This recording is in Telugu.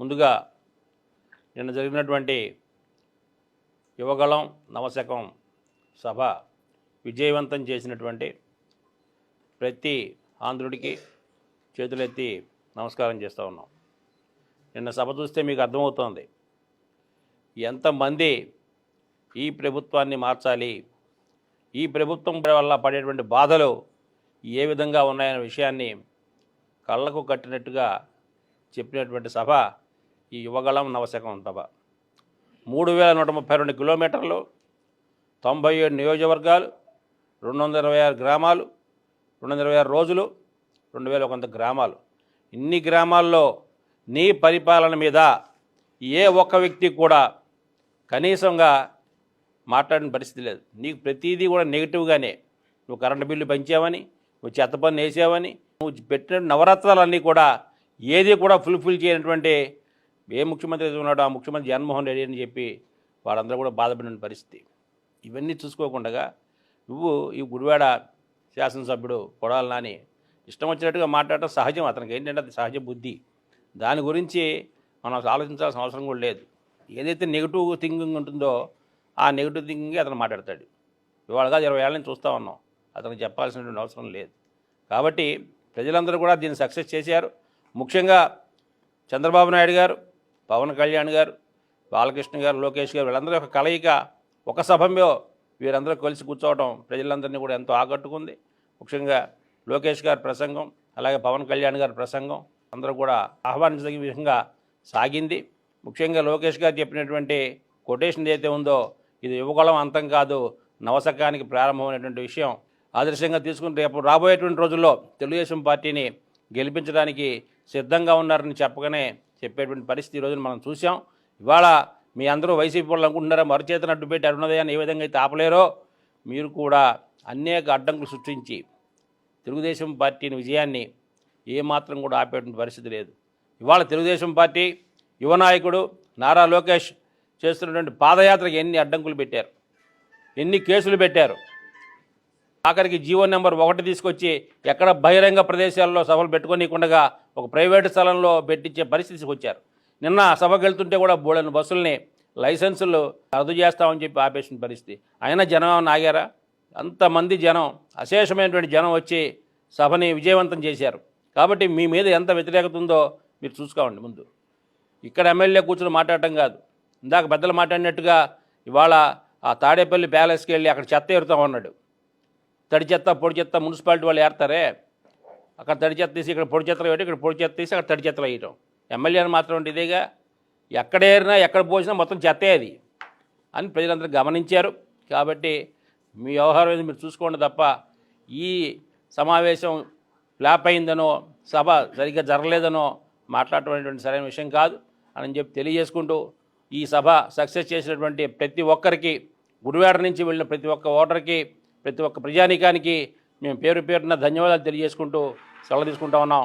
ముందుగా నిన్న జరిగినటువంటి యువగళం నవశకం సభ విజయవంతం చేసినటువంటి ప్రతి ఆంధ్రుడికి చేతులెత్తి నమస్కారం చేస్తూ ఉన్నాం. నిన్న సభ చూస్తే మీకు అర్థమవుతోంది. ఎంతమంది ఈ ప్రభుత్వాన్ని మార్చాలి ఈ ప్రభుత్వం వల్ల పడేటువంటి బాధలు ఏ విధంగా ఉన్నాయనే విషయాన్ని కళ్ళకు కట్టినట్టుగా చెప్పినటువంటి సభ ఈ యువగళం నవశకం సభ మూడు వేల నూట ముప్పై రెండు కిలోమీటర్లు తొంభై ఏడు నియోజకవర్గాలు రెండు వందల ఇరవై ఆరు గ్రామాలు రెండు వందల ఇరవై ఆరు రోజులు రెండు వేల ఒక వంద గ్రామాలు. ఇన్ని గ్రామాల్లో నీ పరిపాలన మీద ఏ ఒక్క వ్యక్తి కూడా కనీసంగా మాట్లాడిన పరిస్థితి లేదు. నీకు ప్రతిదీ కూడా నెగిటివ్గానే నువ్వు కరెంటు బిల్లు పెంచావని నువ్వు చెత్త పన్ను వేసావని నువ్వు పెట్టిన నవరత్నాలన్నీ కూడా ఏది కూడా ఫుల్ఫిల్ చేయనటువంటి ఏ ముఖ్యమంత్రి అయితే ఉన్నాడో ఆ ముఖ్యమంత్రి జగన్మోహన్ రెడ్డి అని చెప్పి వాళ్ళందరూ కూడా బాధపడిన పరిస్థితి. ఇవన్నీ చూసుకోకుండా నువ్వు ఈ గుడివాడ శాసనసభ్యుడు కొడాలి నాని ఇష్టం వచ్చినట్టుగా మాట్లాడటం సహజం. అతనికి ఏంటంటే అది సహజ బుద్ధి. దాని గురించి మనం ఆలోచించాల్సిన అవసరం కూడా లేదు. ఏదైతే నెగిటివ్ థింకింగ్ ఉంటుందో ఆ నెగిటివ్ థింకింగ్ అతను మాట్లాడతాడు. ఇవాళ కాదు ఇరవై ఏళ్ళ నుంచి చూస్తూ ఉన్నాం. అతనికి చెప్పాల్సినటువంటి అవసరం లేదు. కాబట్టి ప్రజలందరూ కూడా దీన్ని సక్సెస్ చేశారు. ముఖ్యంగా చంద్రబాబు నాయుడు గారు పవన్ కళ్యాణ్ గారు బాలకృష్ణ గారు లోకేష్ గారు వీళ్ళందరూ ఒక కలయిక ఒక సభలో వీరందరూ కలిసి కూర్చోవడం ప్రజలందరినీ కూడా ఎంతో ఆకట్టుకుంది. ముఖ్యంగా లోకేష్ గారి ప్రసంగం అలాగే పవన్ కళ్యాణ్ గారి ప్రసంగం అందరూ కూడా ఆహ్వానించదగిన విధంగా సాగింది. ముఖ్యంగా లోకేష్ గారు చెప్పినటువంటి కొటేషన్ ఏదైతే ఉందో ఇది యువకులం అంతం కాదు నవశకానికి ప్రారంభమైనటువంటి విషయం. ఆదర్శంగా తీసుకుని రేపు రాబోయేటువంటి రోజుల్లో తెలుగుదేశం పార్టీని గెలిపించడానికి సిద్ధంగా ఉన్నారని చెప్పగానే చెప్పేటువంటి పరిస్థితి ఈ రోజున మనం చూసాం ఇవాళ మీ అందరూ వైసీపీ వాళ్ళు అనుకుంటున్నారా మరుచేతను అడ్డుపెట్టి అరుణోదయాన్ని ఏ విధంగా అయితే ఆపలేరో మీరు కూడా అనేక అడ్డంకులు సృష్టించి తెలుగుదేశం పార్టీని విజయాన్ని ఏమాత్రం కూడా ఆపేటువంటి పరిస్థితి లేదు. ఇవాళ తెలుగుదేశం పార్టీ యువ నాయకుడు నారా లోకేష్ చేస్తున్నటువంటి పాదయాత్రకి ఎన్ని అడ్డంకులు పెట్టారు ఎన్ని కేసులు పెట్టారు. ఆఖరికి జీవో నెంబర్ ఒకటి తీసుకొచ్చి ఎక్కడ బహిరంగ ప్రదేశాల్లో సభలు పెట్టుకోనీకుండగా ఒక ప్రైవేటు స్థలంలో పెట్టించే పరిస్థితికి వచ్చారు. నిన్న సభకు వెళ్తుంటే కూడా బోడని బస్సుల్ని లైసెన్సులు రద్దు చేస్తామని చెప్పి ఆపేసిన పరిస్థితి. అయినా జనం ఏమన్నా ఆగారా? అంతమంది జనం అశేషమైనటువంటి జనం వచ్చి సభని విజయవంతం చేశారు. కాబట్టి మీ మీద ఎంత వ్యతిరేకత ఉందో మీరు చూసుకోండి ముందు. ఇక్కడ ఎమ్మెల్యే కూర్చొని మాట్లాడటం కాదు. ఇందాక పెద్దలు మాట్లాడినట్టుగా ఇవాళ ఆ తాడేపల్లి ప్యాలెస్కి వెళ్ళి అక్కడ చెత్త ఎరుతాం ఉన్నాడు తడి చెత్త పొడి చెత్త మున్సిపాలిటీ వాళ్ళు ఏర్తారే? అక్కడ తడి చెత్త తీసి ఇక్కడ పొడి చెత్తలు వేయడం ఇక్కడ పొడి చెత్త తీసి అక్కడ తడి చెత్తలు వేయటం. ఎమ్మెల్యేని మాత్రం ఇదేగా ఎక్కడ ఏరినా ఎక్కడ పోసినా మొత్తం చెత్తే అది అని ప్రజలందరూ గమనించారు. కాబట్టి మీ వ్యవహారం మీరు చూసుకోండి తప్ప ఈ సమావేశం ఫ్లాప్ అయిందనో సభ సరిగ్గా జరగలేదనో మాట్లాడటం సరైన విషయం కాదు. అని చెప్పి తెలియజేసుకుంటూ ఈ సభ సక్సెస్ చేసినటువంటి ప్రతి ఒక్కరికి గుడివాడ నుంచి వెళ్ళిన ప్రతి ఒక్క ఓటర్కి ప్రతి ఒక్క ప్రజానీకానికి మేము పేరు పేరున ధన్యవాదాలు తెలియజేసుకుంటూ సెలవు తీసుకుంటా ఉన్నాం.